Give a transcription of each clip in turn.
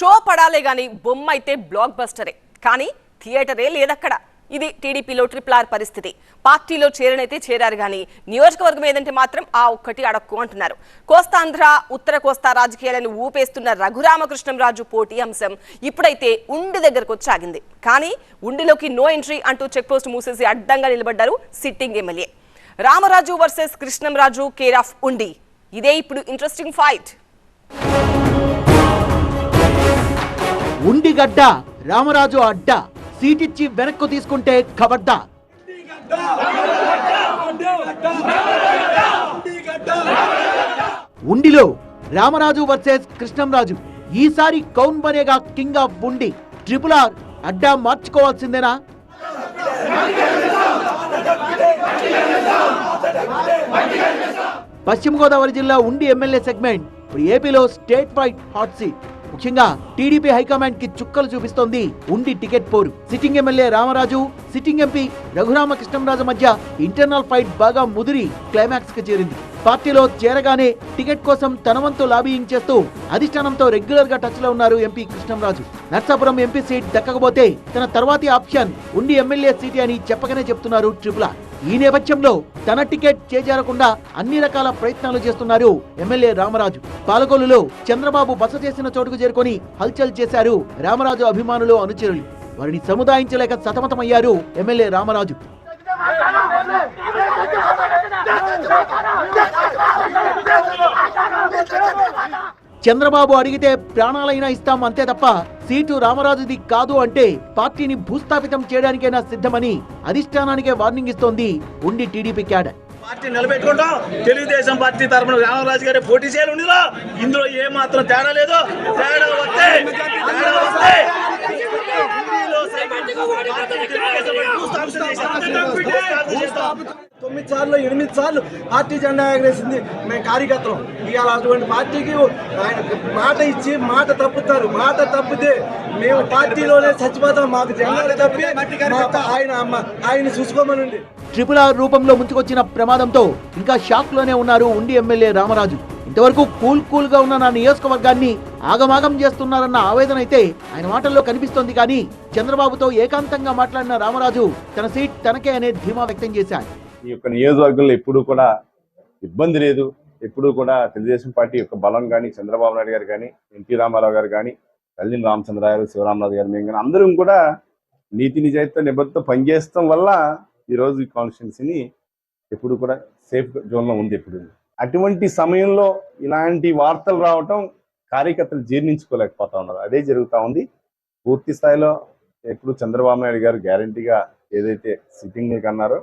Show పడాలే గాని బొమ్మ అయితే బ్లాక్ బస్టరే కానీ థియేటరే లేదక్కడ. ఇది టీడీపీలో ట్రిపుల్ ఆర్ పరిస్థితి. పార్టీలో చేరనైతే చేరారు కానీ నియోజకవర్గం ఏదంటే మాత్రం ఆ ఒక్కటి అడక్కు అంటున్నారు. కోస్తాంధ్ర ఉత్తర కోస్తా రాజకీయాలను ఊపేస్తున్న రఘురామకృష్ణంరాజు పోటీ అంశం ఇప్పుడైతే ఉండి దగ్గరకు వచ్చి ఆగింది. కానీ ఉండిలోకి నో ఎంట్రీ అంటూ చెక్ పోస్ట్ మూసేసి అడ్డంగా నిలబడ్డారు sitting MLA. Ramaraju versus Krishnamraju care of Undi. ఇదే ఇప్పుడు ఇంట్రెస్టింగ్ ఫైట్ ఉండిగడ్డ రామరాజు అడ్డ సీటిచ్చి వెనక్కు తీసుకుంటే కబడ్డా. ఉండిలో రామరాజు వర్సెస్ కృష్ణంరాజు. ఈసారి కౌన్ Banega king of Undi triple R అడ్డా మార్చుకోవాల్సిందేనా? పశ్చిమ గోదావరి జిల్లా ఉండి ఎమ్మెల్యే సెగ్మెంట్. ఇప్పుడు ఏపీలో స్టేట్ వైడ్ హాట్ సీట్. ముఖ్యంగా టీడీపీ హైకమాండ్కి చుక్కలు చూపిస్తోంది ఉండి టికెట్ పోరు. Sitting MLA Ramaraju sitting MP Raghuramakrishnamraju మధ్య ఇంటర్నల్ ఫైట్ బాగా ముదిరి క్లైమాక్స్కి చేరింది. పార్టీలో చేరగానే టికెట్ కోసం తనవంతు లాబీయింగ్ చేస్తూ అధిష్టానంతో రెగ్యులర్గా టచ్లో ఉన్నారు MP Krishnamraju. Narsapuram MP seat దక్కకపోతే తన తర్వాతి ఆప్షన్ ఉండి ఎమ్మెల్యే సీటే అని చెప్పకనే చెప్తున్నారు ట్రిపుల్ ఆర్. ఈ నేపథ్యంలో తన టికెట్ చేజారకుండా అన్ని రకాల ప్రయత్నాలు చేస్తున్నారు ఎమ్మెల్యే రామరాజు పాలకొల్లులో చంద్రబాబు బస చేసిన చోటుకు చేరుకొని హల్చల్ చేశారు రామరాజు అభిమానులు అనుచరులు వారిని సముదాయించలేక సతమతమయ్యారు ఎమ్మెల్యే రామరాజు చంద్రబాబు అడిగితే ప్రాణాలైనా ఇస్తాం అంతే తప్ప సీటు రామరాజుది కాదు అంటే పార్టీని భూస్థాపితం చేయడానికైనా సిద్ధమని అధిష్టానానికే వార్నింగ్ ఇస్తోంది ఉండి టీడీపీ క్యాడర్. పార్టీ నిలబెట్టుకుంటాం. తెలుగుదేశం పార్టీ తరఫున రామరాజు గారి పోటీ చేయాలి ఉండిలో ఇందులో ఏ మాత్రం తేడా లేదు. తేడా వస్తే తేడా వస్తే. తెలుగుదేశం తొమ్మిది సార్లు ఎనిమిది సార్లు పార్టీ జెండా ఎగరేసింది మేము కార్యకర్తలు. ఇవాళ అటువంటి పార్టీకి ఆయన మాట ఇచ్చి మాట తప్పుతారు. మాట తప్పితే మేము పార్టీలోనే చచ్చిపోతాం మాకు జెండాలు తప్పి ఆయన అమ్మ ఆయన చూసుకోమనండి. ట్రిపుల్ ఆర్ రూపంలో ముంచుకొచ్చిన ప్రమాదంతో ఇంకా షాక్లోనే ఉన్నారు ఉండి ఎమ్మెల్యే రామరాజు. ఇంతవరకు కూల్ కూల్గా ఉన్న నా నియోజకవర్గాన్ని ఆగమాగం చేస్తున్నారన్న ఆవేదన అయితే ఆయన మాటల్లో కనిపిస్తోంది కానీ చంద్రబాబుతో ఏకాంతంగా మాట్లాడిన రామరాజు తన సీట్ తనకే అనే ధీమా వ్యక్తం చేశారు. ఈ యొక్క నియోజకవర్గంలో ఎప్పుడూ కూడా ఇబ్బంది లేదు. ఎప్పుడూ కూడా తెలుగుదేశం పార్టీ యొక్క బలం కానీ చంద్రబాబు నాయుడు గారు కానీ ఎన్టీ రామారావు గారు కానీ కళ్యాణ్ రామచంద్రరావు శివరామరాజు గారు మేము కానీ అందరం కూడా నీతి నిజాయితీతో నిబద్ధత పనిచేయడం వల్ల ఈరోజు ఈ కాన్స్టిట్యున్సీని ఎప్పుడు కూడా సేఫ్ జోన్లో ఉంది ఎప్పుడు. అటువంటి సమయంలో ఇలాంటి వార్తలు రావటం కార్యకర్తలు జీర్ణించుకోలేకపోతా ఉన్నారు. అదే జరుగుతూ ఉంది. పూర్తి స్థాయిలో ఎప్పుడు చంద్రబాబు నాయుడు గారు గ్యారంటీగా ఏదైతే సిట్టింగ్ అన్నారో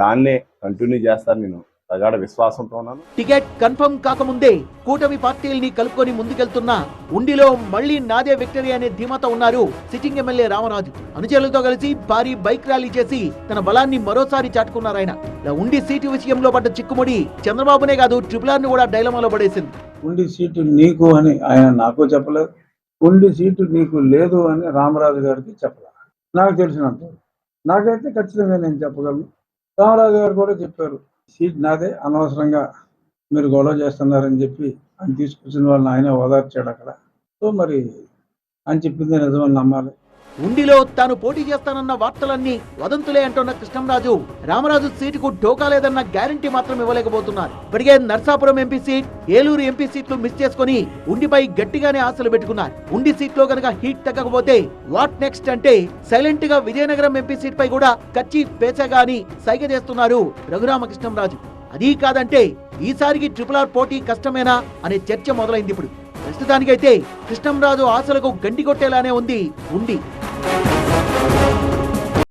దాన్నే కంటిన్యూ చేస్తారు నేను. ప్రగాఢ విశ్వాసంతో ఉన్నాను. టికెట్ కన్ఫర్మ్ కాకముందే కూటమి పార్టీల్ని కలుపుకొని ముందుకెళ్తున్న ఉండిలో మళ్ళీ నాదే విక్టరీ అనే ధీమాతో ఉన్నారు సిట్టింగ్ ఎమ్మెల్యే రామరాజు. అనుచరులతో కలిసి భారీ బైక్ ర్యాలీ చేసి తన బలాన్ని మరోసారి చాటుకున్నారు ఆయన. ఉండి సీటు విషయంలో పడ్డ చిక్కుముడి చంద్రబాబునే కాదు ట్రిపుల్ ఆర్ని కూడా డైలమాలో పడేసింది. ఉండి సీటు నీకు అని ఆయన నాకు చెప్పలేదు. ఉండి సీటు నీకు లేదు అని రామరాజు గారికి చెప్పలేదు. నాకు తెలిసినంత నాకైతే ఖచ్చితంగా నేను చెప్పగలను. రామరాజు గారు కూడా చెప్పారు సీట్ నాదే అనవసరంగా మీరు గొడవ చేస్తున్నారని చెప్పి ఆయన తీసుకొచ్చిన వాళ్ళని ఆయన ఓదార్చాడు అక్కడ. సో మరి అని చెప్పింది నిజమని నమ్మాలి. ఉండిలో తాను పోటీ చేస్తానన్న వార్తలన్నీ వదంతులే అంటున్న కృష్ణంరాజు. రామరాజు సీటుకు ఢోకా లేదన్న గ్యారంటీ మాత్రం ఇవ్వలేకపోతున్నారు. ఇప్పటికే Narsapuram MP seat Eluru MP సీట్లు మిస్ చేసుకుని ఉండిపై గట్టిగానే ఆశలు పెట్టుకున్నారు. ఉండి సీట్లో కనుక హీట్ తగ్గకపోతే వాట్ నెక్స్ట్ అంటే సైలెంట్గా విజయనగరం ఎంపీ సీట్ పై కూడా కచ్చి పేచగా అని సైగ చేస్తున్నారు రఘురామకృష్ణంరాజు. అదీ కాదంటే ఈసారికి ట్రిపుల్ ఆర్ పోటీ కష్టమేనా అనే చర్చ మొదలైంది ఇప్పుడు. ప్రస్తుతానికైతే కృష్ణంరాజు ఆశలకు గండి కొట్టేలానే ఉంది ఉండి.